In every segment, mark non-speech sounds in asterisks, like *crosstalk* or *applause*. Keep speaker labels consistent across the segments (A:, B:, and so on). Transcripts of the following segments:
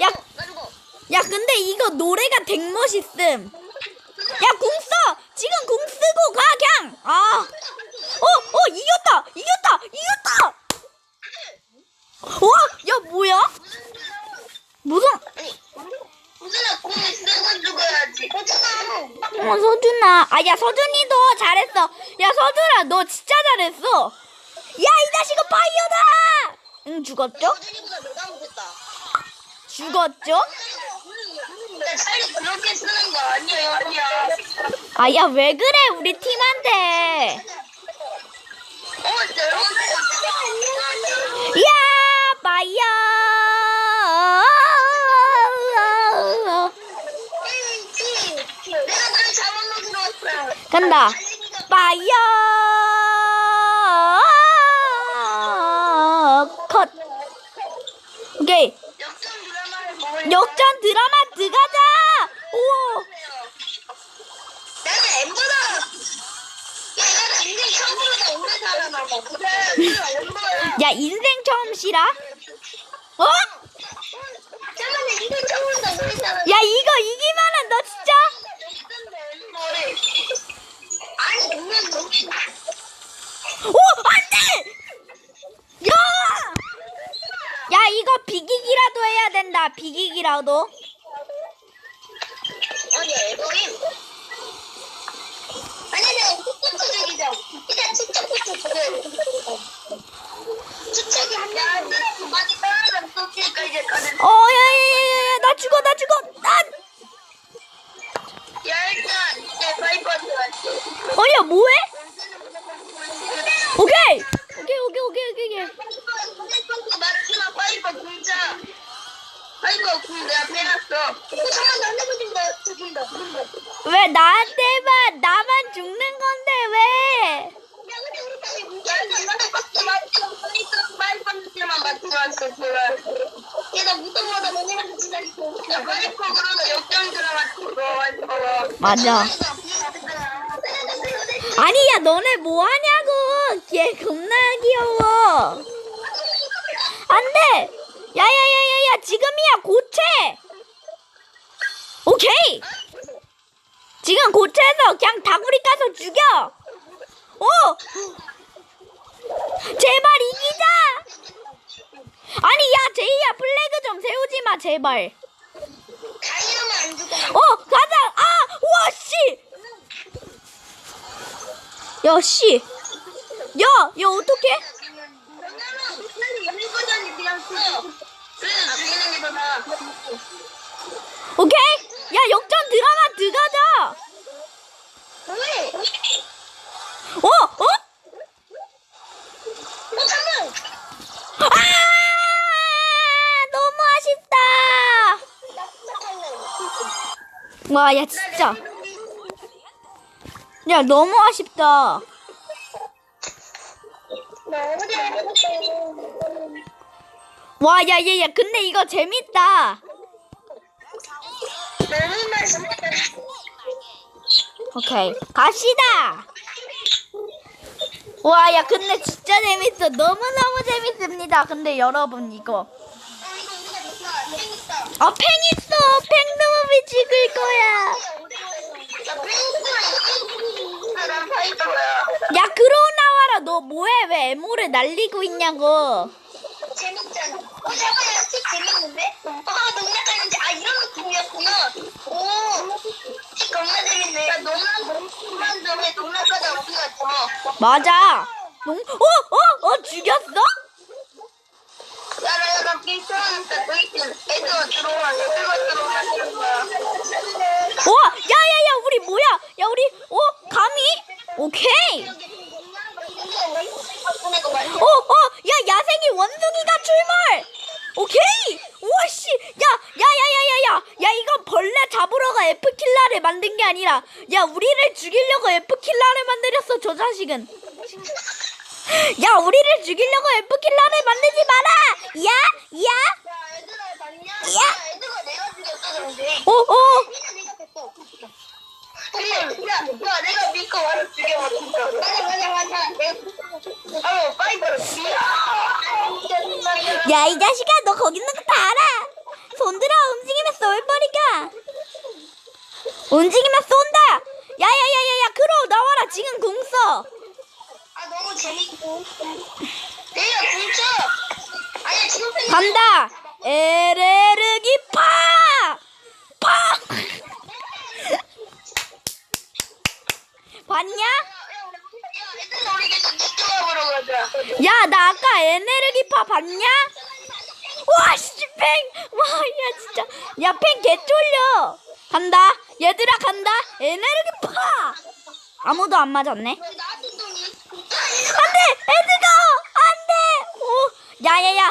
A: 야. 야, 근데 이거 노래가 덱 멋있음. 야, 궁 써! 지금 궁 쓰고 가, 그냥! 아. 어, 어, 이겼다! 이겼다! 이겼다! 와, 야, 뭐야? 무슨.
B: 어,
A: 서준아. 아, 야, 서준이도 잘했어. 야, 서준아, 너 진짜 잘했어. 야, 이 자식은 파이어다! 응, 죽었죠?
B: 수준이보다 내가 못했다.
A: 죽었죠?
B: 그렇게 쓰는 거 아니에요, 아니야.
A: 아, 야, 왜 그래, 우리 팀한테.
B: 어, 여러분.
A: 야, 파이어!
B: 내가 널 잡아먹으러 왔어.
A: 간다. 파이어! 컷. 오케이.
B: 역전 드라마
A: 들어가자! 오!
B: 나는. 야, 나 인생 처음으로 나 오래 살아남아. 그래. 야,
A: 인생 처음 시라? 어?
B: 잠깐만, 인생 처음으로.
A: 야, 이거 이기면은 너 진짜?
B: 아니,
A: 오! 안 돼! 야! 야, 이거 비기기라도 해야 된다. 비기기라도.
B: 아니, 에버임. 아니, 내가 죽이자. 일단 툭툭툭 죽여야 돼. 공 내가 빼놨어. 어, 잠깐, 나한테 죽인다. 죽인다.
A: 왜 나한테만, 나만 죽는 건데, 왜?
B: 야, 근데 우리 제발. 나 너네랑. 야, 그러다 역전 드라마.
A: 맞아. 아니, 야, 너네 뭐 하냐고! 얘 겁나 귀여워. 안 돼! 야, 야, 야, 야, 야, 지금이야, 고체! 오케이! 지금 고체해서 그냥 다구리 까서 죽여! 오! 제발 이기자! 아니, 야, 제이야, 플래그 좀 세우지 마, 제발.
B: 어,
A: 가자! 아! 와, 씨! 야, 씨! 야, 야, 어떡해?
B: 왜냐면
A: 오케이? 야, 역전 드라마 들어가자!
B: 왜?
A: 어? 어? 아! 너무 아쉽다! 와, 야, 진짜. 야, 너무 아쉽다.
B: 너무 잘했어.
A: 와, 야, 야, 야, 근데 이거 재밌다. 오케이. 갑시다! 와, 야, 근데 진짜 재밌어. 너무너무 재밌습니다. 근데 여러분, 이거. 아, 팽 있어! 팽놈이 죽을 거야!
B: 야,
A: 그러고 나와라. 너 뭐해? 왜 에모를 날리고 있냐고.
B: 어, 잠깐만, 책 재밌는데? 어, 농락하는지, 아, 이런 느낌이었구나. 오, 책 겁나 재밌네. 야, 농락, 농락만 전에 농락하다 우리가 져.
A: 맞아. 농, 어, 어, 어, 죽였어?
B: 들어와. 와,
A: 야, 야, 야, 우리 뭐야? 야, 우리, 어, 감히? 오케이. 어, 어, 야, 야생이 원숭이가 출몰! 오케이! 우와, 씨! 야, 야, 야, 야, 야, 야! 야, 이건 벌레 잡으러가 F킬라를 만든 게 아니라, 야, 우리를 죽이려고 F킬라를 만들었어, 저 자식은. 야, 우리를 죽이려고 F킬라를 만들지 마라! 야, 야!
B: 야, 얘들아, 봤냐? 야, 애들아, 내가 죽였어, 근데.
A: 어, 어!
B: 됐어. 야, 야, 내가 믿고 와서 진짜. 맞아, 맞아, 맞아. 내가 어, 빨리.
A: 야, 이 자식아, 너 거기 있는 거 다 알아! 손들어 움직이면 쏠버리가 움직이면 쏜다 야 야 야 야야 크로우 나와라 지금 궁 써
B: 아 너무 재밌고. 내가 굶쳐. 아니 지금 생
A: 간다 에레르기 파! 파! 봤냐?
B: 야,
A: 나 아까 에네르기 파 봤냐? 와 씨, 팽! 와, 야, 진짜. 야, 팽 개쫄려. 간다. 얘들아, 간다. 에네르기 파! 아무도 안 맞았네. 안 돼! 애들아! 안 돼! 오, 야, 야, 야.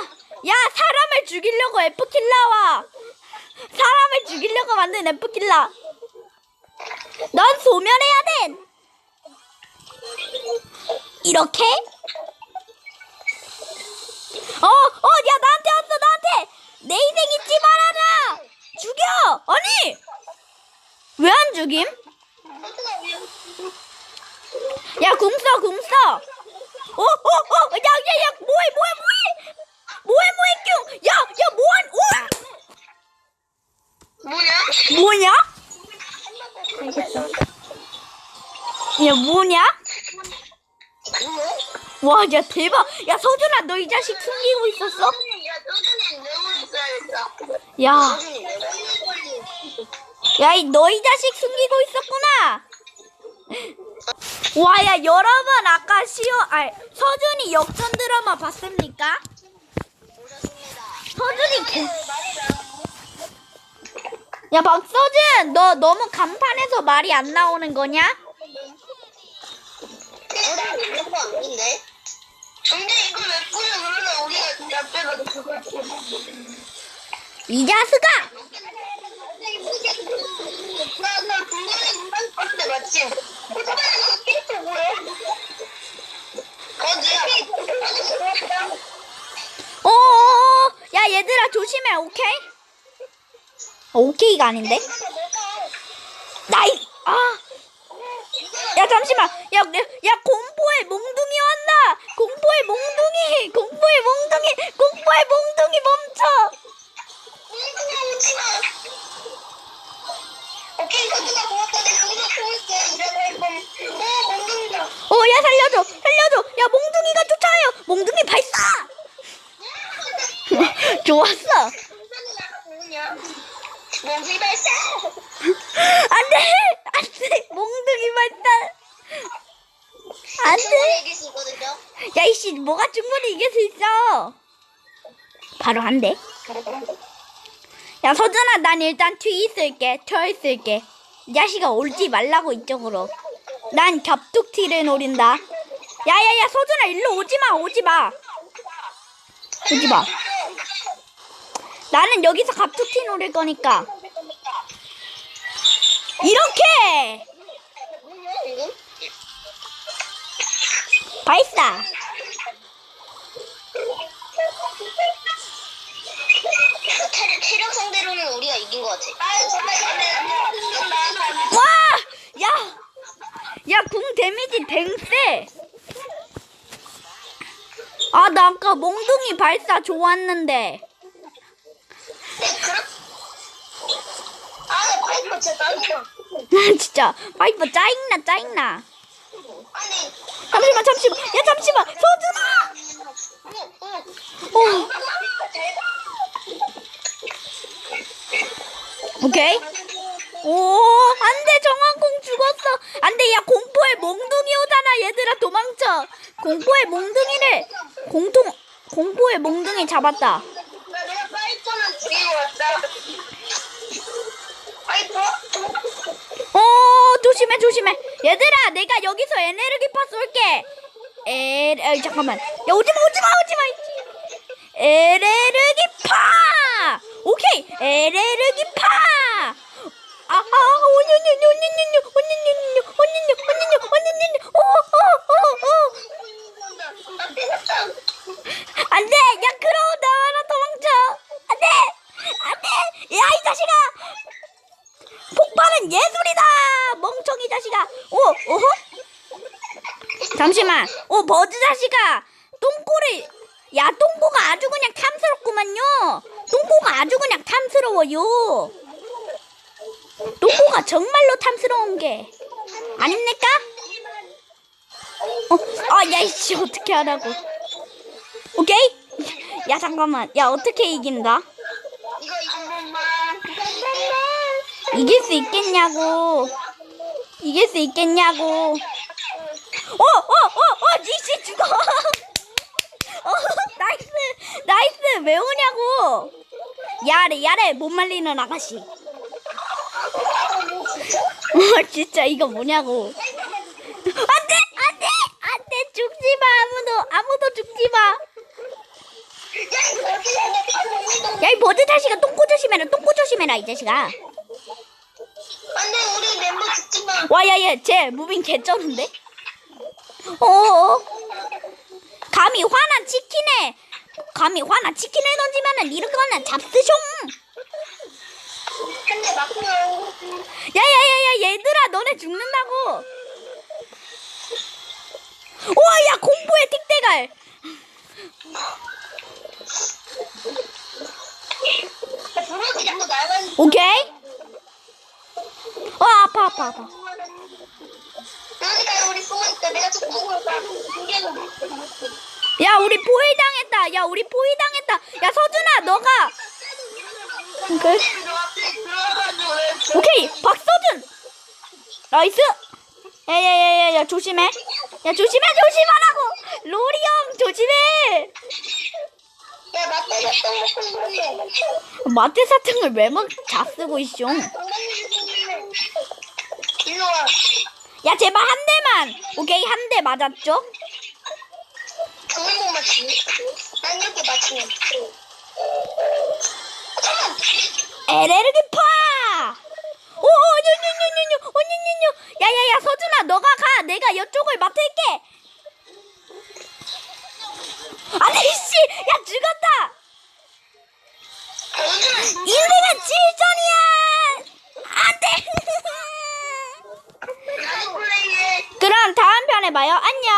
A: 야, 사람을 죽이려고 F킬러와. 사람을 죽이려고 만든 F킬러. 넌 소멸해야 돼! 이렇게? 어, 어, 야, 나한테 왔어, 나한테! 내 인생 잊지 말아라! 죽여! 아니! 왜 안 죽임? 야, 궁 써, 궁 써! 어, 어, 어! 야, 야, 야, 뭐해, 뭐해, 뭐해! 뭐해, 뭐해, 뀨! 야, 야, 뭐한,
B: 뭐냐?
A: 오! 뭐냐? 야, 뭐냐? 와, 야, 대박! 야, 서준아, 너 이 자식 숨기고 있었어?
B: 야. 야, 너 이
A: 자식 숨기고 있었구나! 와, 야, 여러분, 아까 시어, 아, 서준이 역전 드라마 봤습니까? 서준이 개, 야, 박서준, 너 너무 간판에서 말이 안 나오는 거냐?
B: 나 이런 거안 된대. 근데 이
A: 자식아!
B: 오토바이에서 캐릭터 뭐해? 어디야?
A: 어어어, 야, 얘들아, 조심해, 오케이? 어, 오케이가 아닌데? 나이, 아. 야, 잠시만. 야, 야, 야, 공포의 몽둥이 왔다! 공포의 몽둥이! 공포의 몽둥이! 공포의 몽둥이 멈춰!
B: 몽둥이 오지 마. 오케이, 거기가 고맙다. 내가 여기서 숨을게. 이라고 할 뻔. 어, 몽둥이다.
A: 어, 야, 살려줘! 살려줘! 야, 몽둥이가 쫓아요! 몽둥이 발사! *laughs* 좋았어!
B: 몽둥이 발사! *laughs*
A: 안 돼! 안 돼! 몽둥이 발사! 안 돼!
B: 충분히 이길 수 있거든요.
A: 야, 이씨, 뭐가 충분히 이길 수 있어? 바로 안 돼. 야, 서준아, 난 일단 튀 있을게. 튀어 있을게. 이 자식아, 올지 말라고, 이쪽으로. 난 겹툭튀를 노린다. 야, 야, 야, 서준아, 일로 오지 마, 오지 마. 오지 마. 나는 여기서 갑툭튀 노릴 거니까. 이렇게! 발사!
B: 체력, 체력 상대로는 우리가 이긴 것 같아.
A: 와! 야! 야, 궁 데미지 댕세! 아, 나 아까 몽둥이 발사 좋았는데.
B: 진짜
A: 파이퍼 짜증나.
B: 아니,
A: 잠시만, 잠시만. 야, 잠시만. 서준아!
B: 어,
A: 오케이. 오, 안 돼, 정황공 죽었어. 안 돼, 야, 공포의 몽둥이 오잖아. 얘들아, 도망쳐. 공포의 몽둥이를, 공통, 공포의 몽둥이 잡았다. 조심해, 조심해. 얘들아, 내가 여기서 에네르기파 쏠게. 에, 에, 잠깐만. 야, 오지마, 오지마, 오지마. 에네르기파! 오케이, 에네르기파! 아, 아, 오냐냐냐, 오냐냐냐, 오냐냐냐, 오냐냐냐, 오냐냐냐, 오, 오, 오, 오.
B: 나 때렸다.
A: 안 돼! 야, 크로우 나와라, 도망쳐! 안 돼! 안 돼! 야, 이 자식아! 폭발은 예술이다! 멍청이 자식아! 오, 오호? 잠시만. 오, 버즈 자식아! 똥꼬를, 야, 똥꼬가 아주 그냥 탐스럽구만요! 똥꼬가 아주 그냥 탐스러워요. 똥꼬가 정말로 탐스러운 게 아닙니까? 어, 아, 야, 이씨, 어떻게 하라고. 오케이? 야, 잠깐만. 야, 어떻게 이긴다? 이길 수 있겠냐고. 이길 수 있겠냐고. 어, 어, 어, 어, 니씨 죽어. *laughs* 어, 나이스, 나이스, 왜 오냐고. 야래, 야래, 못 말리는 아가씨. 어, 진짜 이거 뭐냐고. 안 돼, 안 돼, 안 돼, 죽지 마, 아무도, 아무도 죽지 마.
B: 야, 이
A: 버드 자식아, 똥꼬 조심해라, 똥꼬 조심해라, 이 자식아.
B: 안 돼, 우리 멤버 죽지 마.
A: 와, 야, 얘, 쟤 무빙 개쩌는데? 어어. 감히 화난 치킨에, 감히 화난 치킨을 던지면은 이러거나 잡스숑.
B: 한대 맞고.
A: 야, 야, 야, 야, 얘들아, 너네 죽는다고. 와, 야, 공포의 틱대갈.
B: 야, 부러지 자꾸 나가는.
A: 오케이? 어, 아파, 아파, 아파.
B: 그러니까 우리 숨어있다. 내가 좀 보고 있다. 이게는
A: 야, 우리 포위 당했다. 야, 우리 포위 당했다. 야, 서준아, 너가. 오케이.
B: 들어가가지고
A: 오케이, 박서준. 나이스. 야야야야 야, 조심해. 야 조심해 조심하라고. 로리 형 조심해. 마트 사탕을 왜 먹? 다 쓰고 있쇼.
B: 일로 와.
A: 야 제발 한 대만. 오케이 한 대 맞았죠?
B: 정말 못 맞추네. 난 이렇게 맞추면. 잠깐!
A: 에레르기파. 오, 뇨뇨뇨뇨뇨, 오뇨뇨뇨. 야야야 서준아 너가 가. 내가 이쪽을 맡을게. 아니 씨, 야 죽었다. 인생은 7전이야! 안 돼! 그럼 다음 편에 봐요. 안녕!